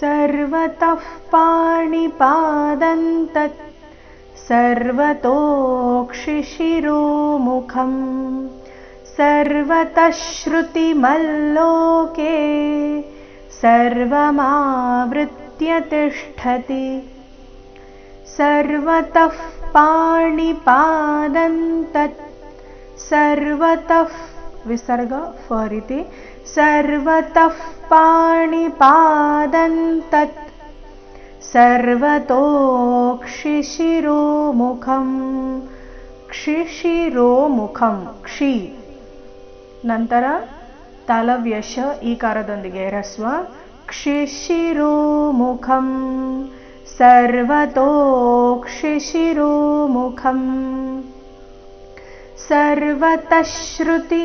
सर्वतः पाणिपादन्तत् सर्वतोक्षिशिरोमुखम् सर्वतः श्रुतिमल्लोके सर्वमावृत्य तिष्ठति। सर्वतः पाणिपादन्तत् सर्वतः विसर्ग फरिति सर्वतः पाणिपादन्तत् सर्वतोक्षिशिरोमुखं क्षिशिरोमुखं क्षि ನಂತರ ತಾಲವ್ಯಶ ಈಕಾರದೊಂದಿಗೆ ರಸ್ವ क्षिशिरोमुखं सर्वतोक्षिशिरोमुखम् ಸರ್ವತಶ್ರುತಿ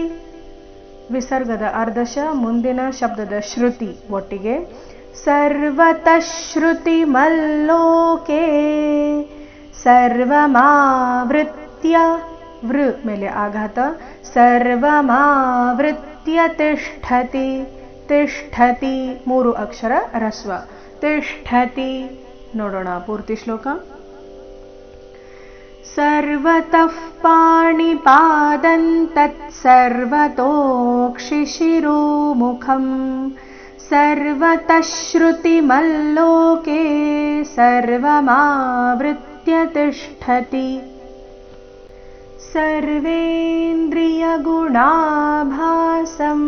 ವಿಸರ್ಗದ ಅರ್ಧಶ ಮುಂದಿನ ಶಬ್ದದ ಶ್ರುತಿ ಒಟ್ಟಿಗೆ. ಸರ್ವತಶ್ರುತಿ ಮಲ್ಲೋಕೆ, ಸರ್ವಮಾವೃತ್ಯ, ವೃ ಮೇಲೆ ಆಘಾತ. ಸರ್ವಮಾವೃತ್ಯ ತಿಷ್ಠತಿ ತಿಷ್ಠತಿ, ಮೂರು ಅಕ್ಷರ ರಸ್ವ. ತಿಷ್ಠತಿ, ನೋಡೋಣ ಪೂರ್ತಿ ಶ್ಲೋಕ. सर्वतः पाणिपादन्तत्सर्वतोक्षिशिरोमुखम् सर्वतः श्रुतिमल्लोके सर्वमावृत्य तिष्ठति। सर्वेन्द्रियगुणाभासं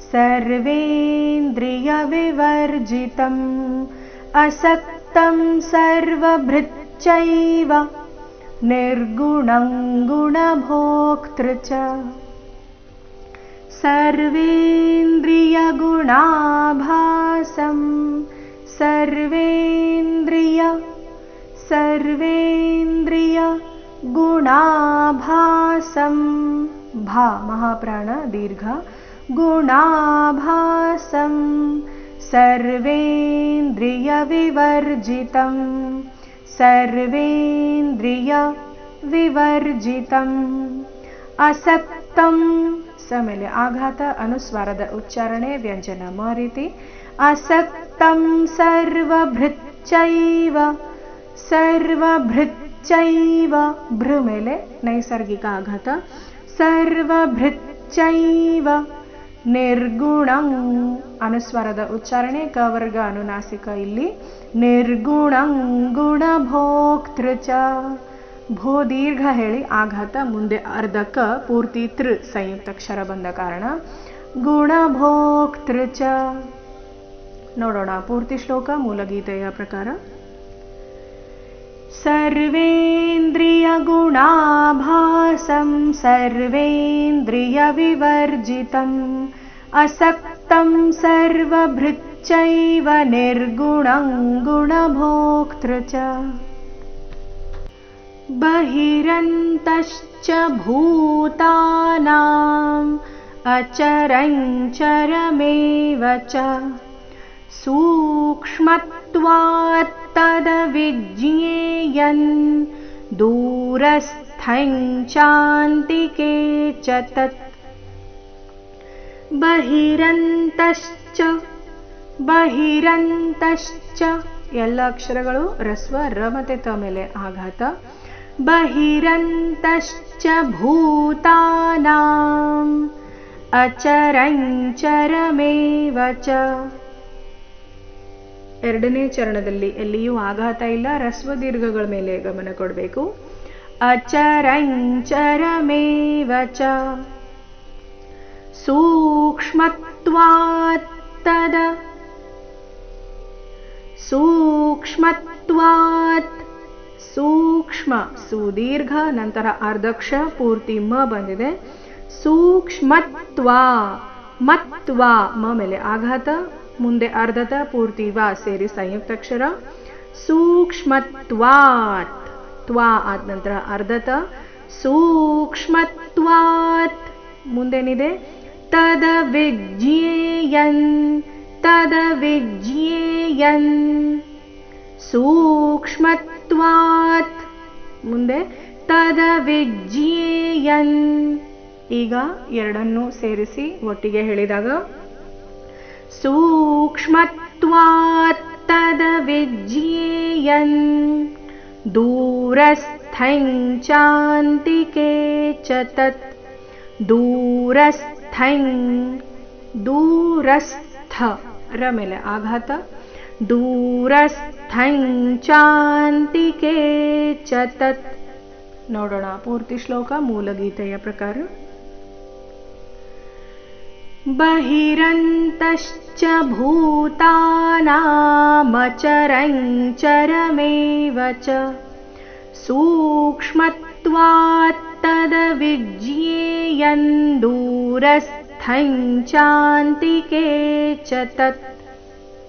सर्वेन्द्रियविवर्जितम्। असक्तं सर्वभृच्चैव निर्गुणं गुणभोक्तृ च। सर्वेन्द्रियगुणाभासं सर्वेन्द्रिय सर्वेन्द्रियगुणाभासं भा महाप्राण दीर्घ। गुणाभासं सर्वेन्द्रियविवर्जितम् सर्वेन्द्रियविवर्जितम् असक्तं ಸ ಮೇಲೆ ಆಘಾತ ಅನುಸ್ವಾರದ ಉಚ್ಚಾರಣೆ ವ್ಯಂಜನ ಮ ರೀತಿ ಅಸಕ್ತಂ ಸರ್ವಭೃಚ್ಚೈವ ಸರ್ವಭೃಚ್ಚೈವ ಭೃ ಮೇಲೆ ನೈಸರ್ಗಿಕ ಆಘಾತ ಸರ್ವಭೃಚ್ಚೈವ ನಿರ್ಗುಣಂ. ಅನುಸ್ವರದ ಉಚ್ಚಾರಣೆ ಕವರ್ಗ ಅನುನಾಸಿಕ ಇಲ್ಲಿ. ನಿರ್ಗುಣಂ ಗುಣಭೋಕ್ತೃಚ. ಭೋ ದೀರ್ಘ ಹೇಳಿ ಆಘಾತ, ಮುಂದೆ ಅರ್ಧಕ್ಕ ಪೂರ್ತಿ ತೃ ಸಂಯುಕ್ತಾಕ್ಷರ ಬಂದ ಕಾರಣ. ಗುಣಭೋಕ್ತೃಚ. ನೋಡೋಣ ಪೂರ್ತಿ ಶ್ಲೋಕ, ಮೂಲಗೀತೆಯ ಪ್ರಕಾರ. सर्वेन्द्रियविवर्जितम् असक्तं सर्वभृच्चैव निर्गुणं गुणभोक्तृ च। बहिरन्तश्च भूतानाम् अचरञ्चरमेव च। सूक्ष्मत्वात्तदविज्ञेयन् दूरस्थञ्चान्तिके च तत् ಬಹಿರಂತಶ್ಚ ಬಹಿರಂತಶ್ಚ ಎಲ್ಲ ಅಕ್ಷರಗಳು ರಸ್ವ ರ ಮತ್ತೆ ತ ಮೇಲೆ ಆಘಾತ ಬಹಿರಂತಶ್ಚ ಭೂತಾನಾಂ ಅಚರಂಚರಮೇವ ಚ ಎರಡನೇ ಚರಣದಲ್ಲಿ ಎಲ್ಲಿಯೂ ಆಘಾತ ಇಲ್ಲ ರಸ್ವ ದೀರ್ಘಗಳ ಮೇಲೆ ಗಮನ ಕೊಡಬೇಕು ಅಚರಂಚರಮೇವ ಚ सूक्ष्मत्वात्तद ಸೂಕ್ಷ್ಮತ್ವಾತ್ ಸೂಕ್ಷ್ಮ ಸುದೀರ್ಘ ನಂತರ ಅರ್ಧಕ್ಷ ಪೂರ್ತಿ ಮ ಬಂದಿದೆ ಸೂಕ್ಷ್ಮತ್ವ ಮತ್ವ ಮ ಮೇಲೆ ಆಘಾತ ಮುಂದೆ ಅರ್ಧತ ಪೂರ್ತಿ ವ ಸೇರಿ ಸಂಯುಕ್ತಾಕ್ಷರ ಸೂಕ್ಷ್ಮತ್ವಾತ್ ವಾ ಆದ ನಂತರ ಅರ್ಧತ ಸೂಕ್ಷ್ಮತ್ವಾತ್. ಮುಂದೇನಿದೆ? ತದ ವಿಜ್ಞೇಯನ್ ತದ ವಿಜ್ಞೇಯನ್ ಸೂಕ್ಷ್ಮತ್ವಾತ್. ಮುಂದೆ ತದ ವಿಜ್ಞೇಯನ್ ಈಗ ಎರಡನ್ನು ಸೇರಿಸಿ ಒಟ್ಟಿಗೆ ಹೇಳಿದಾಗ, ಸೂಕ್ಷ್ಮತ್ವಾತ್ ತದ ವಿಜ್ಞೇಯನ್ दूरस्थं दूरस्थ च दूरस्थं दूरस्थ रमेल आघात। दूरस्थं चान्तिके पूर्ति श्लोक मूल गीत प्रकार। बहिरन्तश्च भूतानामचरञ्चरमेव च सूक्ष्मत्वात्तदविज्ञेयन् दूरस्थं चान्तिके च तत्